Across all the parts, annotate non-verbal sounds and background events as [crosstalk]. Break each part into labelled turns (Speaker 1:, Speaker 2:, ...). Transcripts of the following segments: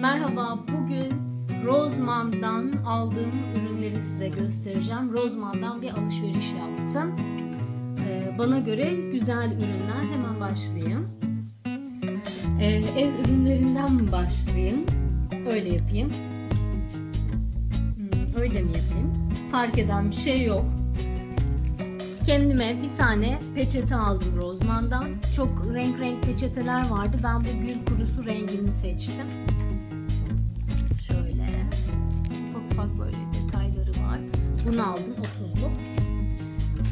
Speaker 1: Merhaba, bugün Rozman'dan aldığım ürünleri size göstereceğim. Rozman'dan bir alışveriş yaptım. Ee, bana göre güzel ürünler. Hemen başlayayım. Ee, ev ürünlerinden mi başlayayım? Öyle yapayım. Hmm, öyle mi yapayım? Fark eden bir şey yok. Kendime bir tane peçete aldım Rozman'dan. Çok renk renk peçeteler vardı. Ben bu gül kurusu rengini seçtim. Ufak böyle detayları var. Bunu aldım 30'luk.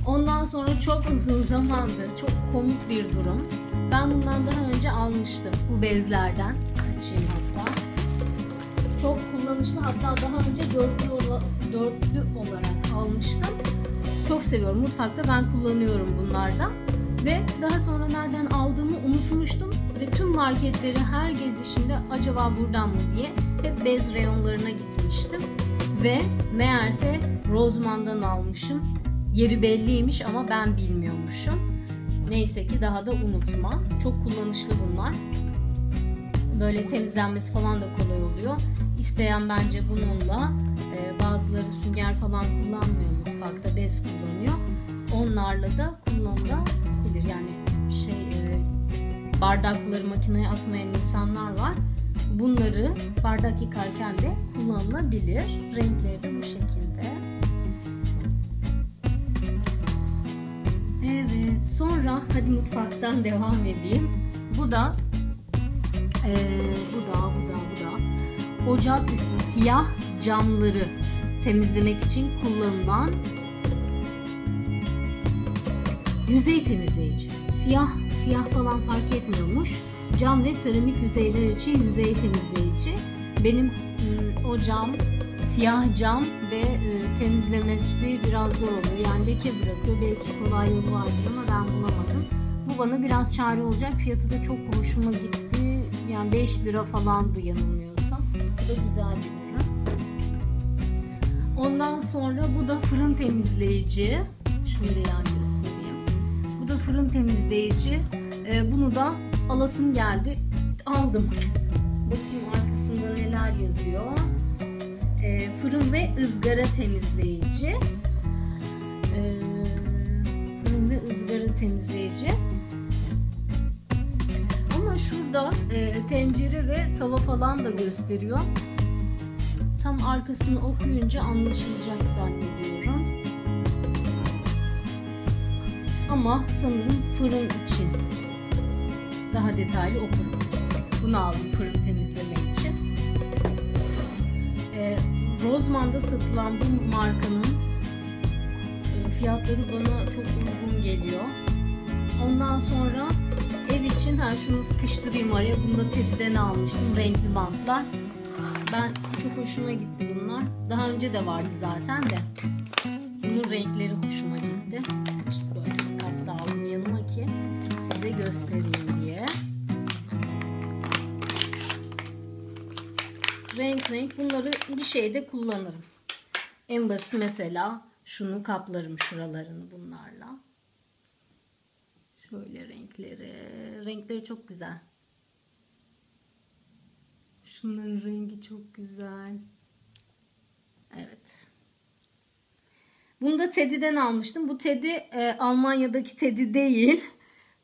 Speaker 1: Ondan sonra çok uzun zamandır çok komik bir durum. Ben bundan daha önce almıştım bu bezlerden. Açayım hatta. Çok kullanışlı hatta daha önce dörtlü, dörtlü olarak almıştım. Çok seviyorum. Mutfakta ben kullanıyorum bunlardan. Ve daha sonra nereden aldığımı unutmuştum. Ve tüm marketleri her gezişimde acaba buradan mı diye hep bez reyonlarına gitmiştim. Ve meğerse Rozman'dan almışım. Yeri belliymiş ama ben bilmiyormuşum. Neyse ki daha da unutma. Çok kullanışlı bunlar. Böyle temizlenmesi falan da kolay oluyor. İsteyen bence bununla e, bazıları sünger falan kullanmıyor mutfakta bez kullanıyor. Onlarla da kullanılabilir. Yani şey e, bardakları makineye atmayan insanlar var. Bunları bardak yıkarken de kullanılabilir. Renkleri de bu şekilde. Evet, sonra hadi mutfaktan [laughs] devam edeyim. Bu da e, bu da bu da bu da ocak üstü siyah camları temizlemek için kullanılan yüzey temizleyici. Siyah siyah falan fark etmiyormuş. Cam ve seramik yüzeyler için yüzey temizleyici. Benim o cam siyah cam ve e, temizlemesi biraz zor oluyor. Yani leke bırakıyor. Belki kolay yolu vardır ama ben bulamadım. Bu bana biraz çare olacak. Fiyatı da çok hoşuma gitti. Yani 5 lira falandı yanılmıyorsam. Bu da güzel bir ürün. Ondan sonra bu da fırın temizleyici. Şöyle yan göstereyim. Bu da fırın temizleyici. Ee, bunu da alasım geldi. Aldım. Bakayım arkasında neler yazıyor. Ee, fırın ve ızgara temizleyici. Ee, fırın ve ızgara temizleyici. Ama şurada e, tencere ve tava falan da gösteriyor. Tam arkasını okuyunca anlaşılacak zannediyorum. Ama sanırım fırın için daha detaylı okurum. Bunu aldım fırın temizleme için. E, Rozman'da satılan bu markanın e, fiyatları bana çok uygun geliyor. Ondan sonra ev için ha şunu sıkıştırayım araya. Bunu da Teddy'den almıştım. Renkli bantlar. Ben çok hoşuma gitti bunlar. Daha önce de vardı zaten de. Bunun renkleri hoşuma gitti. İşte böyle makas aldım yanıma ki size göstereyim diye. Renk renk bunları bir şeyde kullanırım. En basit mesela şunu kaplarım şuralarını bunlarla. Şöyle renkleri. Renkleri çok güzel. Şunların rengi çok güzel. Evet. Bunu da Teddy'den almıştım. Bu Teddy e, Almanya'daki Teddy değil.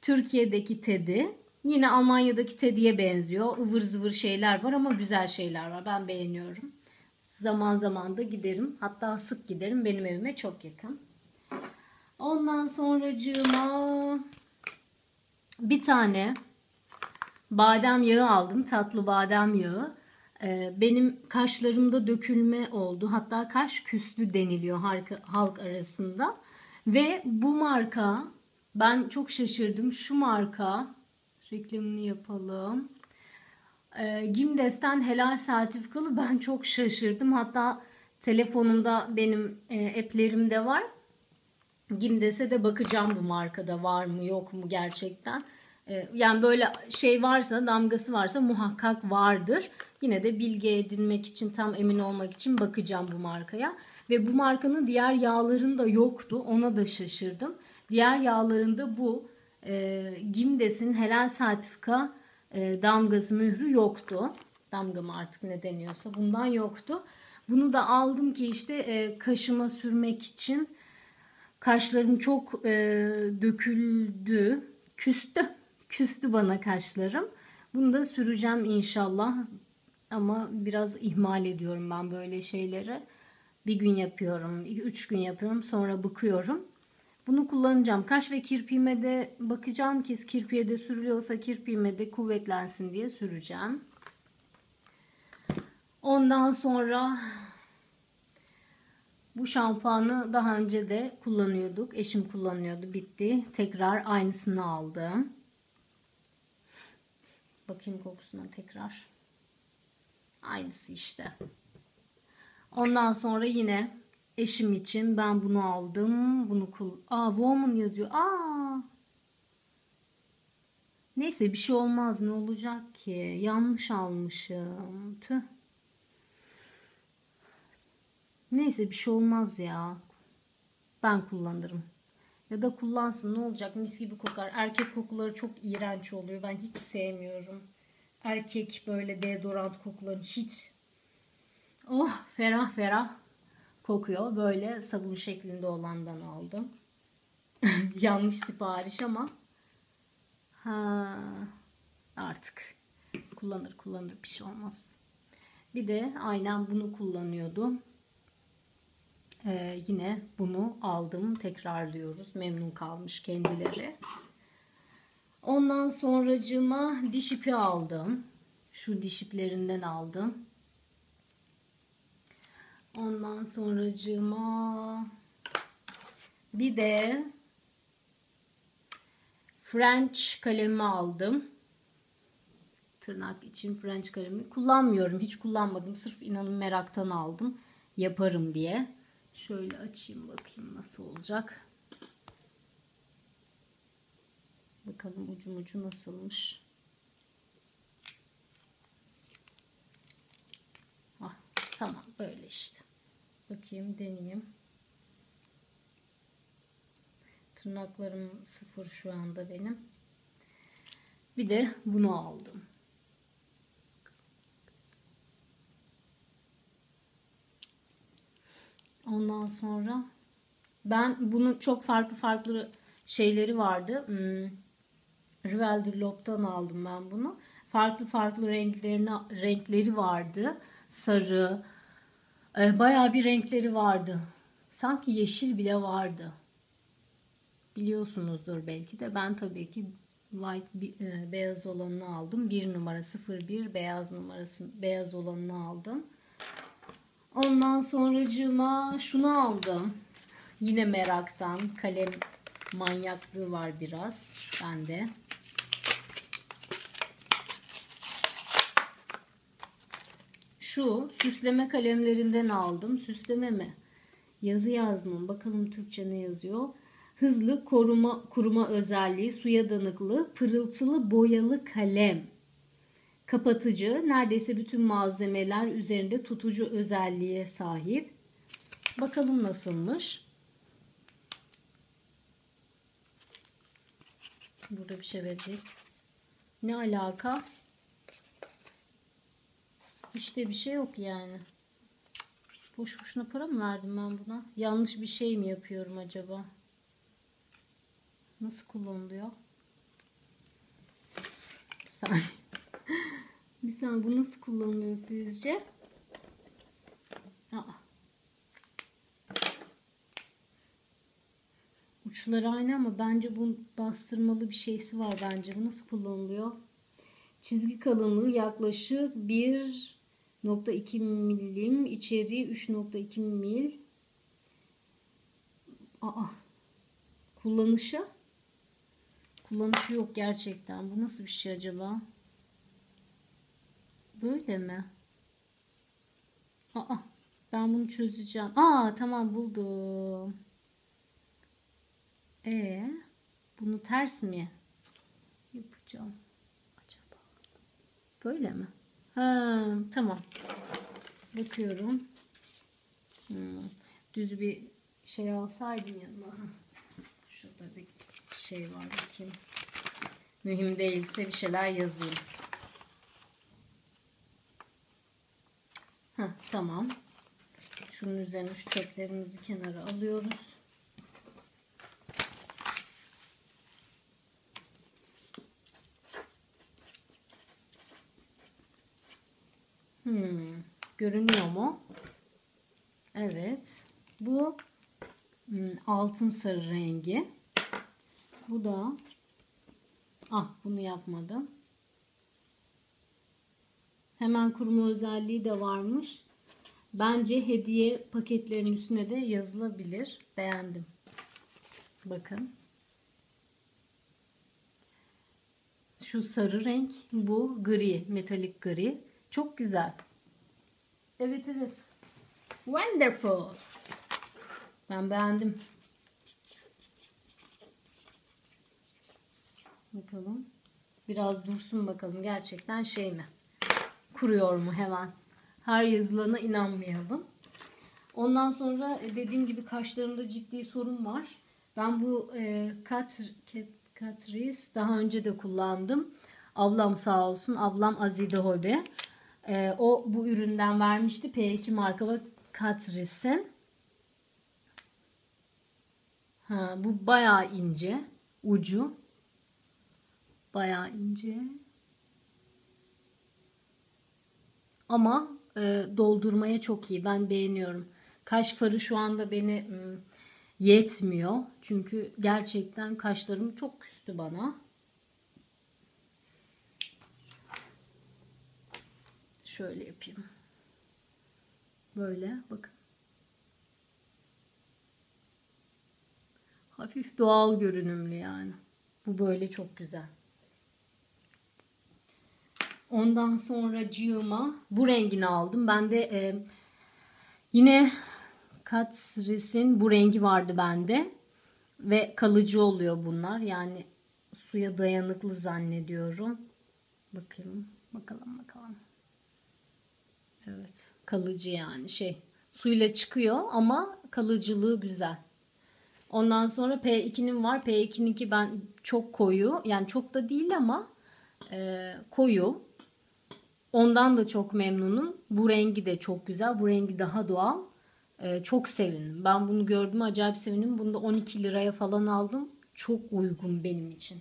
Speaker 1: Türkiye'deki Teddy. Yine Almanya'daki Teddy'ye benziyor. Ivır zıvır şeyler var ama güzel şeyler var. Ben beğeniyorum. Zaman zaman da giderim. Hatta sık giderim. Benim evime çok yakın. Ondan sonracığıma bir tane badem yağı aldım. Tatlı badem yağı. Benim kaşlarımda dökülme oldu. Hatta kaş küslü deniliyor halk arasında. Ve bu marka ben çok şaşırdım. Şu marka reklamını yapalım. Gimdes'ten helal sertifikalı ben çok şaşırdım. Hatta telefonumda benim app'lerimde var. Gimdes'e de bakacağım bu markada var mı yok mu gerçekten. Yani böyle şey varsa damgası varsa muhakkak vardır. Yine de bilgi edinmek için tam emin olmak için bakacağım bu markaya. Ve bu markanın diğer yağlarında yoktu. Ona da şaşırdım. Diğer yağlarında bu e, Gimdes'in helal sertifika e, damgası mührü yoktu. damga mı artık ne deniyorsa bundan yoktu. Bunu da aldım ki işte e, kaşıma sürmek için kaşlarım çok e, döküldü. Küstü. Küstü bana kaşlarım. Bunu da süreceğim inşallah. Ama biraz ihmal ediyorum ben böyle şeyleri. Bir gün yapıyorum, üç gün yapıyorum, sonra bıkıyorum. Bunu kullanacağım. Kaş ve kirpiğime de bakacağım ki kirpiğe de sürülüyorsa kirpiğime de kuvvetlensin diye süreceğim. Ondan sonra bu şampuanı daha önce de kullanıyorduk. Eşim kullanıyordu. Bitti. Tekrar aynısını aldım. Bakayım kokusuna tekrar. Aynısı işte. Ondan sonra yine eşim için ben bunu aldım. Bunu kul Aa woman yazıyor. Aa. Neyse bir şey olmaz. Ne olacak ki? Yanlış almışım. Tüh. Neyse bir şey olmaz ya. Ben kullanırım. Ya da kullansın ne olacak mis gibi kokar. Erkek kokuları çok iğrenç oluyor. Ben hiç sevmiyorum. Erkek böyle deodorant kokularını hiç. Oh ferah ferah kokuyor. Böyle sabun şeklinde olandan aldım. [laughs] Yanlış sipariş ama ha, artık kullanır kullanır bir şey olmaz. Bir de aynen bunu kullanıyordum. Ee, yine bunu aldım. Tekrarlıyoruz. Memnun kalmış kendileri. Ondan sonracıma diş ipi aldım. Şu diş iplerinden aldım. Ondan sonracıma bir de French kalemi aldım. Tırnak için French kalemi. Kullanmıyorum. Hiç kullanmadım. Sırf inanın meraktan aldım. Yaparım diye. Şöyle açayım bakayım nasıl olacak. Bakalım ucu ucu nasılmış. Ah, tamam böyle işte. Bakayım deneyeyim. Tırnaklarım sıfır şu anda benim. Bir de bunu aldım. Ondan sonra ben bunun çok farklı farklı şeyleri vardı. Hmm, Rivel de Lop'tan aldım ben bunu. Farklı farklı renklerine renkleri vardı. Sarı, e, bayağı bir renkleri vardı. Sanki yeşil bile vardı. Biliyorsunuzdur belki de. Ben tabii ki white e, beyaz olanını aldım. 1 numara 01 beyaz numarası beyaz olanını aldım. Ondan sonracığıma şunu aldım. Yine meraktan kalem manyaklığı var biraz bende. Şu süsleme kalemlerinden aldım. Süsleme mi? Yazı yazmam. Bakalım Türkçe ne yazıyor? Hızlı koruma kuruma özelliği, suya danıklı, pırıltılı boyalı kalem. Kapatıcı, neredeyse bütün malzemeler üzerinde tutucu özelliğe sahip. Bakalım nasılmış. Burada bir şey verdik. Ne alaka? İşte bir şey yok yani. Boş boşuna para mı verdim ben buna? Yanlış bir şey mi yapıyorum acaba? Nasıl kullanılıyor? Bir saniye. [laughs] bir saniye bu nasıl kullanılıyor sizce? Aa. Uçları aynı ama bence bu bastırmalı bir şeysi var bence. Bu nasıl kullanılıyor? Çizgi kalınlığı yaklaşık 1.2 milim. içeriği 3.2 mil. Aa. Kullanışı? Kullanışı yok gerçekten. Bu nasıl bir şey acaba? Böyle mi? Aa. Ben bunu çözeceğim. Aa tamam buldum. E bunu ters mi yapacağım acaba? Böyle mi? Ha, tamam. Bakıyorum. Hmm. Düz bir şey alsaydım yanıma. Şurada bir şey var bakayım. Mühim değilse bir şeyler yazayım. Heh, tamam. Şunun üzerine şu çöplerimizi kenara alıyoruz. Hmm, görünüyor mu? Evet. Bu hmm, altın sarı rengi. Bu da ah bunu yapmadım. Hemen kuruma özelliği de varmış. Bence hediye paketlerinin üstüne de yazılabilir. Beğendim. Bakın. Şu sarı renk, bu gri, metalik gri. Çok güzel. Evet evet. Wonderful. Ben beğendim. Bakalım. Biraz dursun bakalım gerçekten şey mi? Kuruyor mu hemen? Her yazılana inanmayalım. Ondan sonra e, dediğim gibi kaşlarımda ciddi sorun var. Ben bu e, kat, Catrice daha önce de kullandım. Ablam sağ olsun. Ablam Azide Hobe. E, o bu üründen vermişti. P2 marka ve Catrice'in. Ha, bu bayağı ince. Ucu. Bayağı ince. Ama e, doldurmaya çok iyi. Ben beğeniyorum. Kaş farı şu anda beni yetmiyor. Çünkü gerçekten kaşlarım çok küstü bana. Şöyle yapayım. Böyle bakın. Hafif doğal görünümlü yani. Bu böyle çok güzel. Ondan sonra cığıma bu rengini aldım. Ben de e, yine Catrice'in bu rengi vardı bende. Ve kalıcı oluyor bunlar. Yani suya dayanıklı zannediyorum. Bakayım. Bakalım bakalım. Evet. Kalıcı yani şey. Suyla çıkıyor ama kalıcılığı güzel. Ondan sonra P2'nin var. P2'ninki ben çok koyu. Yani çok da değil ama e, koyu. Ondan da çok memnunum. Bu rengi de çok güzel. Bu rengi daha doğal. E, çok sevindim. Ben bunu gördüm acayip sevindim. Bunu da 12 liraya falan aldım. Çok uygun benim için.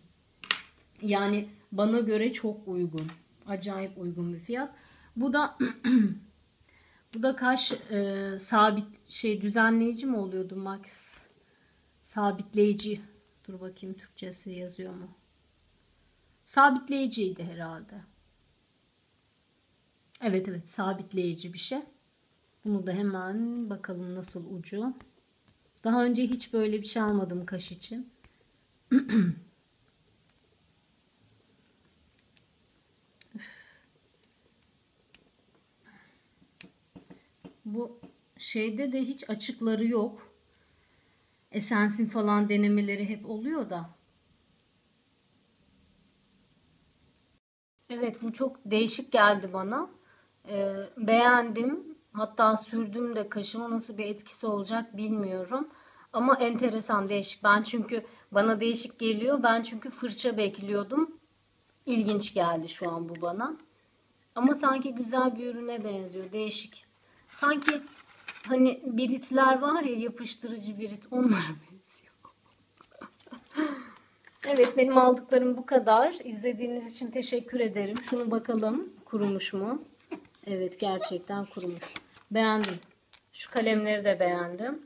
Speaker 1: Yani bana göre çok uygun. Acayip uygun bir fiyat. Bu da [clears throat] bu da kaş e, sabit şey düzenleyici mi oluyordu Max? Sabitleyici. Dur bakayım Türkçesi yazıyor mu? Sabitleyiciydi herhalde. Evet evet sabitleyici bir şey. Bunu da hemen bakalım nasıl ucu. Daha önce hiç böyle bir şey almadım kaş için. [clears throat] Bu şeyde de hiç açıkları yok. Esensin falan denemeleri hep oluyor da. Evet bu çok değişik geldi bana. Ee, beğendim. Hatta sürdüm de kaşıma nasıl bir etkisi olacak bilmiyorum. Ama enteresan değişik. Ben çünkü bana değişik geliyor. Ben çünkü fırça bekliyordum. İlginç geldi şu an bu bana. Ama sanki güzel bir ürüne benziyor. Değişik. Sanki hani biritler var ya yapıştırıcı birit onlara benziyor. [laughs] evet benim aldıklarım bu kadar. İzlediğiniz için teşekkür ederim. Şunu bakalım kurumuş mu? Evet gerçekten kurumuş. Beğendim. Şu kalemleri de beğendim.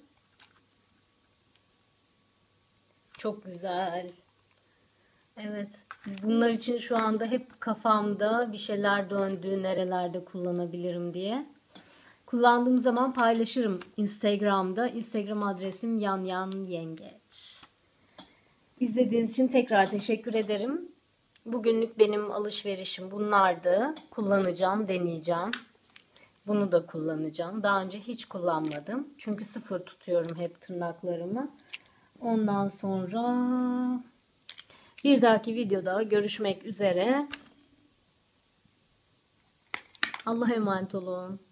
Speaker 1: Çok güzel. Evet. Bunlar için şu anda hep kafamda bir şeyler döndü. Nerelerde kullanabilirim diye. Kullandığım zaman paylaşırım Instagram'da. Instagram adresim yan yan yengeç. İzlediğiniz için tekrar teşekkür ederim. Bugünlük benim alışverişim bunlardı. Kullanacağım, deneyeceğim. Bunu da kullanacağım. Daha önce hiç kullanmadım. Çünkü sıfır tutuyorum hep tırnaklarımı. Ondan sonra bir dahaki videoda görüşmek üzere. Allah'a emanet olun.